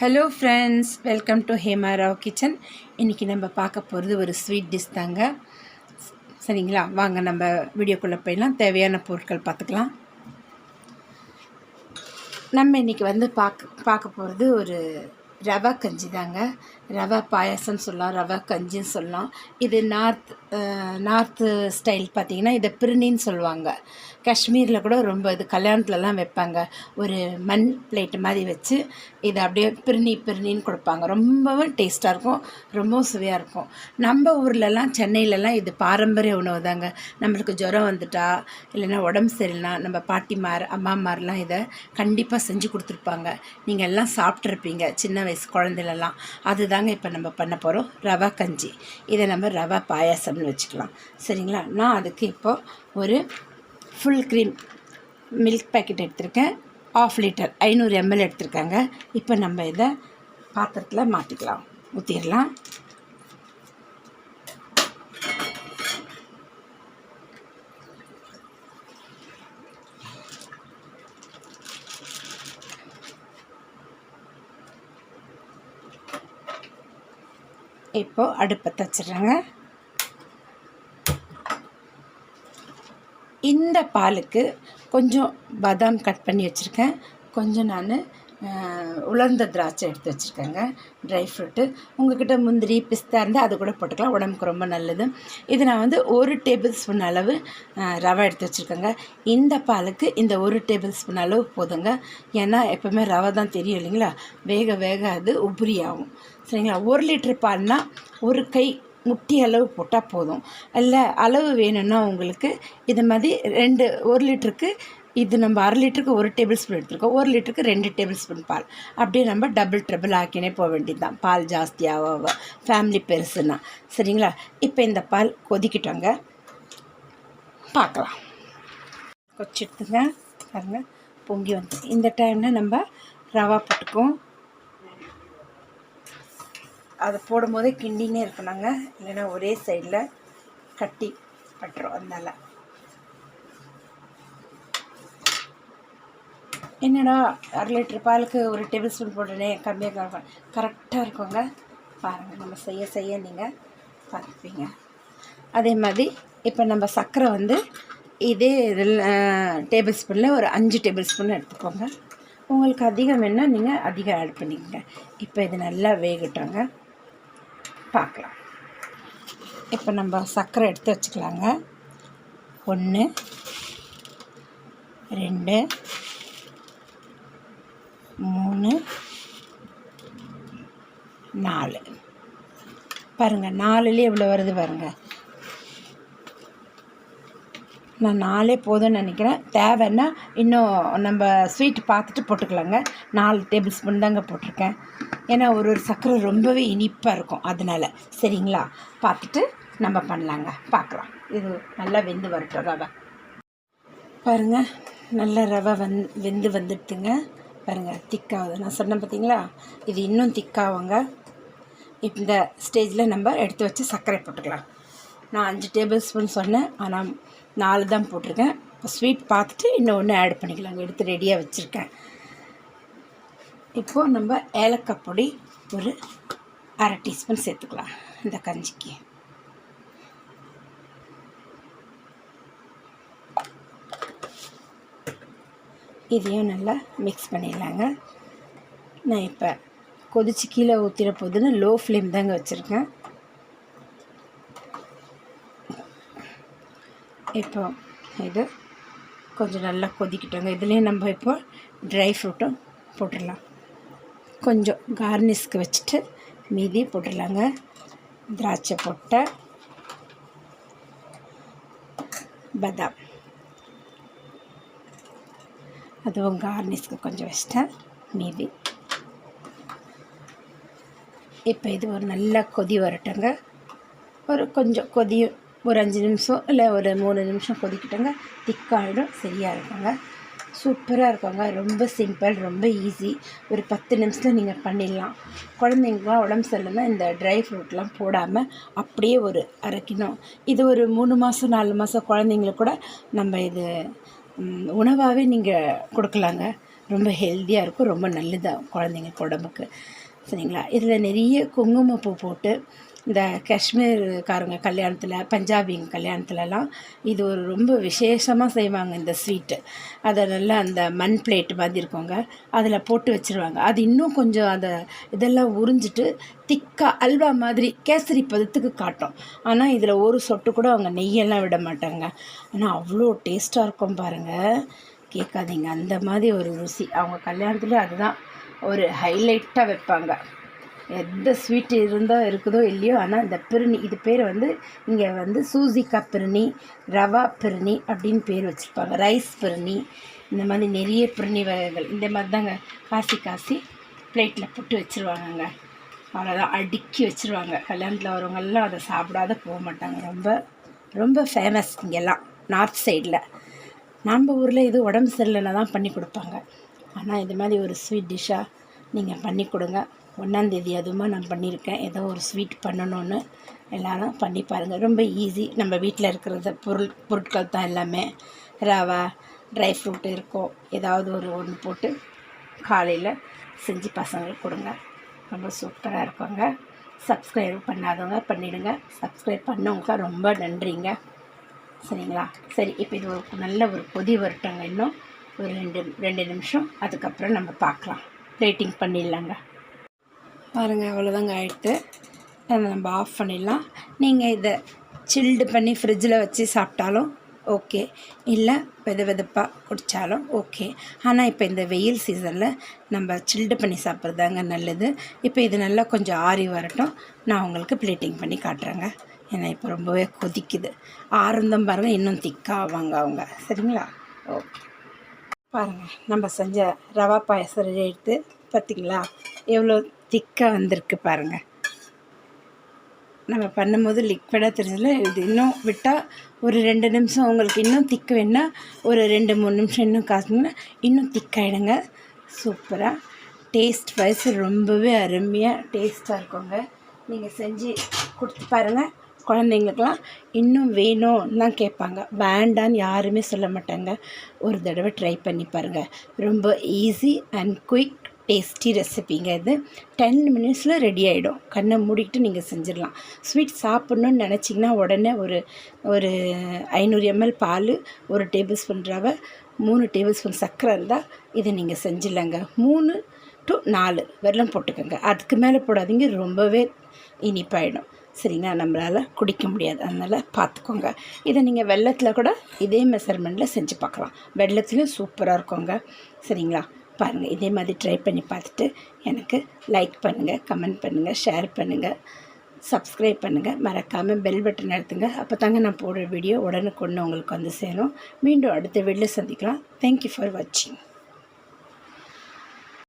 Hello friends welcome to Hema Rao kitchen இன்றைக்கி நம்ம பார்க்க போகிறது ஒரு ஸ்வீட் டிஷ் தாங்க. சரிங்களா? வாங்க நம்ம வீடியோக்குள்ளே போயிடலாம். தேவையான பொருட்கள் பார்த்துக்கலாம். நம்ம இன்றைக்கி வந்து பார்க்க பார்க்க போகிறது ஒரு ரவா கஞ்சி தாங்க. ரவா பாயாசம்னு சொல்லலாம் ரவா கஞ்சின்னு சொல்லலாம். இது நார்த் நார்த்து ஸ்டைல் பார்த்தீங்கன்னா இதை பிரிணின்னு சொல்லுவாங்க. காஷ்மீரில் கூட ரொம்ப இது கல்யாணத்துலலாம் வைப்பாங்க. ஒரு மண் பிளேட்டு மாதிரி வச்சு இதை அப்படியே பிரிணி பிரிணின்னு கொடுப்பாங்க. ரொம்பவும் டேஸ்ட்டாக இருக்கும் ரொம்பவும் சுவையாக இருக்கும். நம்ம ஊர்லலாம் சென்னையிலலாம் இது பாரம்பரிய உணவு தாங்க. நம்மளுக்கு ஜுரம் வந்துட்டா இல்லைன்னா உடம்பு சரியில்லைனா நம்ம பாட்டிமார் அம்மாமார்லாம் இதை கண்டிப்பாக செஞ்சு கொடுத்துருப்பாங்க. நீங்கள் எல்லாம் சாப்பிட்ருப்பீங்க சின்ன வயசு குழந்தைலலாம். அதுதாங்க இப்போ நம்ம பண்ண போகிறோம் ரவா கஞ்சி. இதை நம்ம ரவா பாயாசம்னு வச்சுக்கலாம். சரிங்களா? நான் அதுக்கு இப்போது ஒரு ஃபுல் க்ரீம் மில்க் பேக்கெட் எடுத்திருக்கேன். ஆஃப் லிட்டர் ஐநூறு எம்எல் எடுத்திருக்காங்க. இப்போ நம்ம இதை பாத்திரத்தில் மாற்றிக்கலாம் ஊற்றிடலாம் இப்போது அடுப்பை தச்சிடுறேங்க. இந்த பாலுக்கு கொஞ்சம் பாதாம் கட் பண்ணி வச்சுருக்கேன். கொஞ்சம் நான் உலர்ந்த திராட்சை எடுத்து வச்சுருக்கேங்க ட்ரை ஃப்ரூட்டு உங்கள்கிட்ட முந்திரி பிஸ்தா இருந்தால் அது கூட போட்டுக்கலாம். உடம்புக்கு ரொம்ப நல்லது. இது நான் வந்து ஒரு டேபிள் ஸ்பூன் அளவு ரவை எடுத்து வச்சுருக்கேங்க. இந்த பாலுக்கு இந்த ஒரு டேபிள் ஸ்பூன் அளவு போதுங்க. ஏன்னா எப்போவுமே ரவை தான் தெரியும் இல்லைங்களா? வேக வேக அது உபரி ஆகும் சரிங்களா? ஒரு லிட்டர் பால்னால் ஒரு கை முட்டி அளவு போட்டால் போதும். இல்லை அளவு வேணும்னா உங்களுக்கு இது மாதிரி ரெண்டு ஒரு லிட்டருக்கு இது நம்ம அரை லிட்டருக்கு ஒரு டேபிள் ஸ்பூன் எடுத்துருக்கோம். ஒரு லிட்டருக்கு ரெண்டு டேபிள் ஸ்பூன் பால். அப்படியே நம்ம டபுள் ட்ரிபிள் ஆக்கினே போக வேண்டியது தான் பால் ஜாஸ்தியாக ஃபேமிலி பெருசுன்னா. சரிங்களா? இப்போ இந்த பால் கொதிக்கிட்டோங்க பார்க்கலாம். கொச்சிடுத்துங்க பாருங்கள் பொங்கி வந்து இந்த டைமில் நம்ம ரவா போட்டுக்குவோம். அதை போடும்போதே கிண்டினே இருக்கணுங்க. இல்லைன்னா ஒரே சைடில் கட்டி பட்டுரும். அதனால் என்னடா அரை லிட்டர் பாலுக்கு ஒரு டேபிள் ஸ்பூன் போடுறேனே கம்மியாக கரெக்டாக இருக்குங்க. பாருங்கள் நம்ம செய்ய செய்ய நீங்கள் பார்ப்பீங்க. அதே மாதிரி இப்போ நம்ம சர்க்கரை வந்து இதே இதில் டேபிள் ஸ்பூனில் ஒரு அஞ்சு டேபிள் ஸ்பூன் எடுத்துக்கோங்க. உங்களுக்கு அதிகம் வேணால் நீங்கள் அதிகம் ஆட் பண்ணிக்கோங்க. இப்போ இது நல்லா வேகட்டோங்க. பார்க்கலாம். இப்போ நம்ம சர்க்கரை எடுத்து வச்சுக்கலாங்க. ஒன்று ரெண்டு மூணு நாலு. பாருங்கள் நாலுலேயே எவ்வளோ வருது பாருங்கள் நான் நாலே போதும்னு நினைக்கிறேன். தேவைன்னா இன்னும் நம்ம ஸ்வீட் பார்த்துட்டு போட்டுக்கலாங்க. நாலு டேபிள் ஸ்பூன் தாங்க போட்டிருக்கேன். ஏன்னா ஒரு ஒரு சர்க்கரை ரொம்பவே இனிப்பாக இருக்கும் அதனால். சரிங்களா? பார்த்துட்டு நம்ம பண்ணலாங்க. பார்க்கலாம். இது நல்லா வெந்து வரட்டும் ரவை. பாருங்கள் நல்ல ரவை வந் வெந்து வந்துடுதுங்க. பாருங்கள் திக்காகுது. நான் சொன்னேன் பார்த்தீங்களா இது இன்னும் திக்காகுங்க. இந்த ஸ்டேஜில் நம்ம எடுத்து வச்சு சர்க்கரை போட்டுக்கலாம். நான் அஞ்சு டேபிள் ஸ்பூன் சொன்னேன். ஆனால் நாலு தான் போட்டிருக்கேன். இப்போ ஸ்வீட் பார்த்துட்டு இன்னும் ஒன்று ஆட் பண்ணிக்கலாங்க எடுத்து ரெடியாக வச்சுருக்கேன். இப்போது நம்ம ஏலக்காய் பொடி ஒரு அரை டீஸ்பூன் சேர்த்துக்கலாம். இந்த கஞ்சிக்கு. இதையும் நல்லா மிக்ஸ் பண்ணிடலாங்க. நான் இப்போ கொதித்து கீழே ஊற்றிட போதுன்னு லோ ஃப்ளேம் தாங்க வச்சுருக்கேன். இப்போ இது கொஞ்சம் நல்லா கொதிக்கிட்டோங்க. இதுலேயும் நம்ம இப்போ ட்ரை ஃப்ரூட்டும் போட்டுடலாம். கொஞ்சம் கார்னிஷ்க்கு வச்சுட்டு மீதி போட்டுடலாங்க. திராட்சை போட்ட பதாம். அதுவும் கார்னிஷ்க்கு கொஞ்சம் வச்சிட்டேன் மீதி இப்போ இது ஒரு நல்ல கொதி வரட்டுங்க ஒரு கொஞ்சம் கொதி ஒரு அஞ்சு நிமிஷம் இல்லை ஒரு மூணு நிமிஷம் கொதிக்கிட்டோங்க திக்காயிடும் சரியாக இருக்குங்க சூப்பராக இருக்குங்க ரொம்ப சிம்பிள் ரொம்ப ஈஸி ஒரு பத்து நிமிஷத்தில் நீங்கள் பண்ணிடலாம் குழந்தைங்களாம் உடம்பு சரியில்லைன்னா இந்த ட்ரை ஃப்ரூட்லாம் போடாமல் அப்படியே ஒரு அரைக்கணும் இது ஒரு மூணு மாதம் நாலு மாதம் குழந்தைங்களுக்கு கூட நம்ம இது உணவாகவே நீங்கள் கொடுக்கலாங்க. ரொம்ப ஹெல்த்தியாக இருக்கும். ரொம்ப நல்லதாக குழந்தைங்களுக்கு உடம்புக்கு. சரிங்களா? இதில் நிறைய குங்குமப்பூ போட்டு இந்த காஷ்மீர்காரங்க கல்யாணத்தில் பஞ்சாபிங்க கல்யாணத்துலலாம் இது ஒரு ரொம்ப விசேஷமாக செய்வாங்க இந்த ஸ்வீட்டு. அதை நல்லா அந்த மண் பிளேட் மாதிரி இருக்கோங்க. அதில் போட்டு வச்சுருவாங்க. அது இன்னும் கொஞ்சம் அதை இதெல்லாம் உறிஞ்சிட்டு திக்காக அல்வா மாதிரி கேசரி பதத்துக்கு காட்டும். ஆனால் இதில் ஒரு சொட்டு கூட அவங்க நெய்யெல்லாம் விட மாட்டாங்க. ஆனால் அவ்வளோ டேஸ்ட்டாக இருக்கும் பாருங்கள் கேட்காதீங்க. அந்த மாதிரி ஒரு ருசி. அவங்க கல்யாணத்தில் அதுதான் ஒரு ஹைலைட்டாக வைப்பாங்க. எந்த ஸ்வீட் இருந்தால் இருக்குதோ இல்லையோ ஆனால் இந்த பிரிணி இது பேர் வந்து இங்கே வந்து சூசிக்கா பிரிணி ரவா பிரிணி அப்படின்னு பேர் வச்சுருப்பாங்க. ரைஸ் பிரிணி இந்த மாதிரி நிறைய பிரிணி வகைகள். இந்த மாதிரி தாங்க காசி காசி பிளேட்டில் போட்டு வச்சுருவாங்கங்க. அவ்வளோதான் அடுக்கி வச்சுருவாங்க. கல்யாணத்தில் வரவங்கெல்லாம் அதை சாப்பிடாத போக மாட்டாங்க. ரொம்ப ரொம்ப ஃபேமஸ் இங்கெல்லாம் நார்த் சைடில் நம்ம ஊரில் இது உடம்பு சரியில்லைன்னா தான் பண்ணி கொடுப்பாங்க. ஆனால் இது மாதிரி ஒரு ஸ்வீட் டிஷ்ஷாக நீங்கள் பண்ணி கொடுங்க. ஒன்றாந்தேதி அதுவுமா நான் பண்ணியிருக்கேன் ஏதோ ஒரு ஸ்வீட் பண்ணணுன்னு எல்லோரும் பண்ணி பாருங்கள் ரொம்ப ஈஸி நம்ம வீட்டில் இருக்கிறத பொருள் பொருட்கள் தான் எல்லாமே. ரவா ட்ரை ஃப்ரூட் இருக்கும். ஏதாவது ஒரு ஒன்று போட்டு காலையில் செஞ்சு பசங்களுக்கு கொடுங்க. ரொம்ப சூப்பராக இருக்குங்க. சப்ஸ்கிரைப் பண்ணாதவங்க பண்ணிவிடுங்க சப்ஸ்கிரைப் பண்ணவங்க ரொம்ப நன்றிங்க. சரிங்களா? சரி இப்போ இது ஒரு நல்ல ஒரு கொதி வரட்டங்க இன்னும். ஒரு ரெண்டு ரெண்டு நிமிஷம். அதுக்கப்புறம் நம்ம பார்க்கலாம். ரேட்டிங் பண்ணிடலாங்க. பாருங்கள் அவ்வளோதாங்க ஆகிடுது அதை நம்ம ஆஃப் பண்ணிடலாம். நீங்கள் இதை சில்டு பண்ணி ஃப்ரிட்ஜில் வச்சு சாப்பிட்டாலும் ஓகே இல்லை வெத வெதப்பாக குடித்தாலும் ஓகே ஆனால் இப்போ இந்த வெயில் சீசனில் நம்ம சில்டு பண்ணி சாப்பிட்றதாங்க நல்லது. இப்போ இது நல்லா கொஞ்சம் ஆறி வரட்டும். நான் உங்களுக்கு பிளேட்டிங் பண்ணி காட்டுறேங்க. ஏன்னா இப்போ ரொம்பவே கொதிக்குது. ஆறுந்தம் பாருங்கள் இன்னும் திக்காவாங்க அவங்க. சரிங்களா? ஓகே பாருங்கள் நம்ம செஞ்ச ரவா பாயசம் ரெடி எடுத்து பார்த்திங்களா எவ்வளோ திக்காக வந்திருக்கு பாருங்கள் நம்ம பண்ணும்போது லிக்விடாக தெரிஞ்சதில்ல இது இன்னும் விட்டால் ஒரு ரெண்டு நிமிஷம் உங்களுக்கு இன்னும் திக்கு வேணால் ஒரு ரெண்டு மூணு நிமிஷம் இன்னும் காசுங்கன்னா இன்னும் திக்காயிடுங்க. சூப்பராக டேஸ்ட் வைஸ் ரொம்பவே அருமையாக டேஸ்ட்டாக இருக்குங்க. நீங்கள் செஞ்சு கொடுத்து பாருங்கள் குழந்தைங்களுக்கெல்லாம் இன்னும் வேணும்னு தான் கேட்பாங்க. வேண்டான்னு யாருமே சொல்ல மாட்டாங்க. ஒரு தடவை ட்ரை பண்ணி பாருங்கள் ரொம்ப ஈஸி அண்ட் குயிக் டேஸ்டி ரெசிபிங்க இது. டென் மினிட்ஸில் ரெடி ஆகிடும் கண்ணை மூடிக்கிட்டு நீங்கள் செஞ்சிடலாம். ஸ்வீட் சாப்பிட்ணுன்னு நினச்சிங்கன்னா உடனே ஒரு ஒரு ஐநூறு எம்எல் பால் ஒரு டேபிள் ஸ்பூன் ரவை மூணு டேபிள் ஸ்பூன் சர்க்கரை இருந்தால் இதை நீங்கள் செஞ்சிடலாங்க. மூணு டு நாலு வெல்லம் போட்டுக்கோங்க. அதுக்கு மேலே போடாதீங்க. ரொம்பவே இனிப்பாயிடும். சரிங்களா? நம்மளால் குடிக்க முடியாது. அதனால் பார்த்துக்கோங்க இதை நீங்கள் வெள்ளத்தில் கூட இதே மெஷர்மெண்ட்டில் செஞ்சு பார்க்கலாம். வெள்ளத்துலேயும் சூப்பராக இருக்குங்க. சரிங்களா? பாருங்கள் இதே மாதிரி ட்ரை பண்ணி பார்த்துட்டு எனக்கு லைக் பண்ணுங்கள் கமெண்ட் பண்ணுங்கள் ஷேர் பண்ணுங்கள் சப்ஸ்கிரைப் பண்ணுங்கள் மறக்காமல் பெல் பட்டன் எடுத்துங்க அப்போ தாங்க நான் போடுற வீடியோ உடனுக்குடனே உங்களுக்கு வந்து சேரும். மீண்டும் அடுத்த வீடியோ சந்திக்கலாம். தேங்க்யூ ஃபார் வாட்சிங்